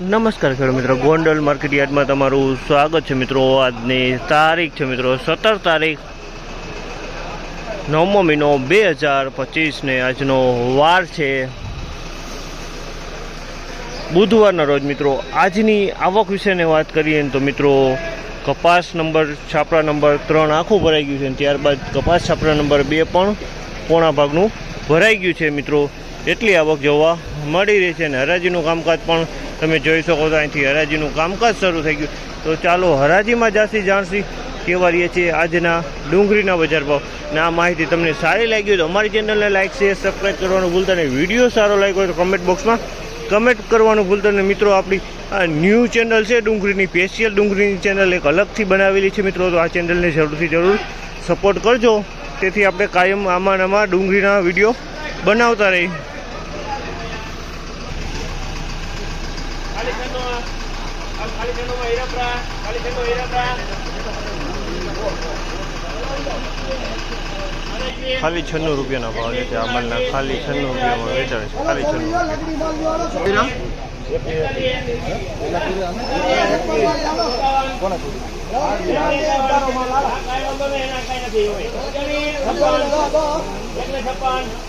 નમસ્કાર ખેડૂત મિત્રો, ગોંડલ માર્કેટ યાર્ડમાં તમારું સ્વાગત છે મિત્રો. આજની તારીખ છે મિત્રો, સત્તર તારીખ, નવમો મહિનો બે હજાર પચીસને આજનો વાર છે. બુધવારના રોજ મિત્રો, આજની આવક વિશેની વાત કરીએ ને તો મિત્રો, કપાસ નંબર, છાપરા નંબર ત્રણ આખું ભરાઈ ગયું છે ત્યારબાદ કપાસ, છાપરા નંબર બે પણ પોણા ભાગનું ભરાઈ ગયું છે મિત્રો. એટલી આવક જોવા મળી રહી છે અને હરાજીનું કામકાજ પણ તમે જોઈ શકો છો અહીંથી હરાજીનું કામકાજ શરૂ થઈ ગયું. તો ચાલો હરાજીમાં જાસી જાણસી કેવા રહીએ છીએ આજના ડુંગળીના બજાર ભાવ. ને આ માહિતી તમને સારી લાગી હોય તો અમારી ચેનલને લાઈક, શેર સબસ્ક્રાઈબ કરવાનું ભૂલતા નહીં. વીડિયો સારો લાગ્યો હોય તો કમેન્ટ બોક્સમાં કમેન્ટ કરવાનું ભૂલતા નહીં. મિત્રો, આપણી આ ન્યૂ ચેનલ છે ડુંગળીની સ્પેશિયલ ડુંગળીની ચેનલ એક અલગથી બનાવેલી છે. મિત્રો, તો આ ચેનલને જરૂરથી જરૂર સપોર્ટ કરજો. તેથી આપણે કાયમ આમાં આમાં ડુંગળીના વીડિયો બનાવતા રહી ખાલી છન્નું રૂપિયાના ભાવ છે આ માલના ખાલી છન્નું રૂપિયામાં વેચાણ છે ખાલી છન્નું રૂપિયા.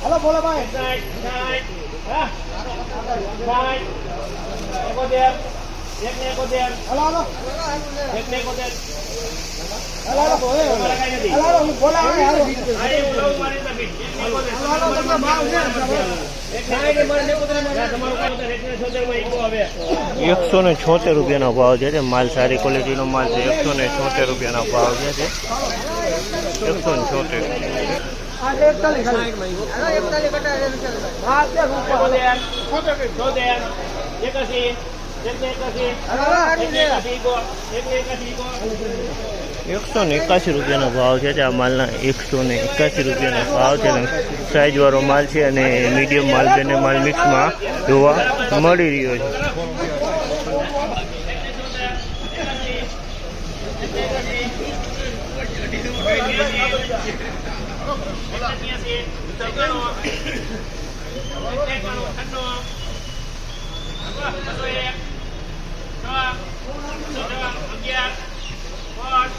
હલો બોલો ભાઈ. હલો હલો હલો હલો બોલે હલો હલો હું. બોલાવે હાલો હલો હલો તમને ભાવ છે એકસો ને છોતેર રૂપિયાનો ભાવ છે માલ સારી ક્વોલિટીનો માલ છે, એકસો ને છોતેર રૂપિયાનો ભાવ છે એકસો ને છોતેર. એકસો ને એકાસી રૂપિયાનો ભાવ છે આ માલના એકસો ને એકાસી રૂપિયાનો ભાવ છે અને સાઇઝવાળો માલ છે અને મીડિયમ માલ બંને માલ મિક્સમાં જોવા મળી રહ્યો છે. ఎన్ఎస్ఏ తగ్గను తగ్గను కన్ను બસો એક છ બસો છ અગિયાર પાંચ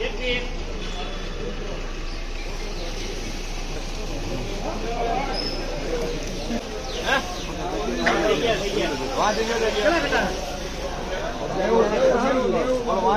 એકવીસ હા? થઈ ગયા થઈ ગયા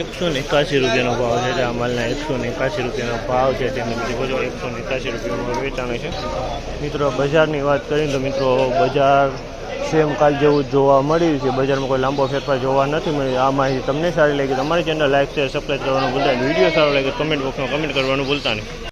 એકસો ને એકાસી રૂપિયાનો ભાવ છે આ માલના એકસો ને એકાસી રૂપિયાનો ભાવ છે તેની બધી બધો એકસો ને એકાસી રૂપિયાનું વેચાણ છે. મિત્રો, બજારની વાત કરીએ તો મિત્રો, બજાર સેમ કાલ જેવું જોવા મળ્યું છે. બજારમાં કોઈ લાંબો ફેરફાર જોવા નથી મળ્યો. આ માહિતી તમને સારી લાગી તમારી ચેનલ લાઈક, શેર, સબસ્ક્રાઈબ કરવાનું ભૂલતા વીડિયો સારો લાગે કમેન્ટ બોક્સમાં કમેન્ટ કરવાનું ભૂલતા નહીં.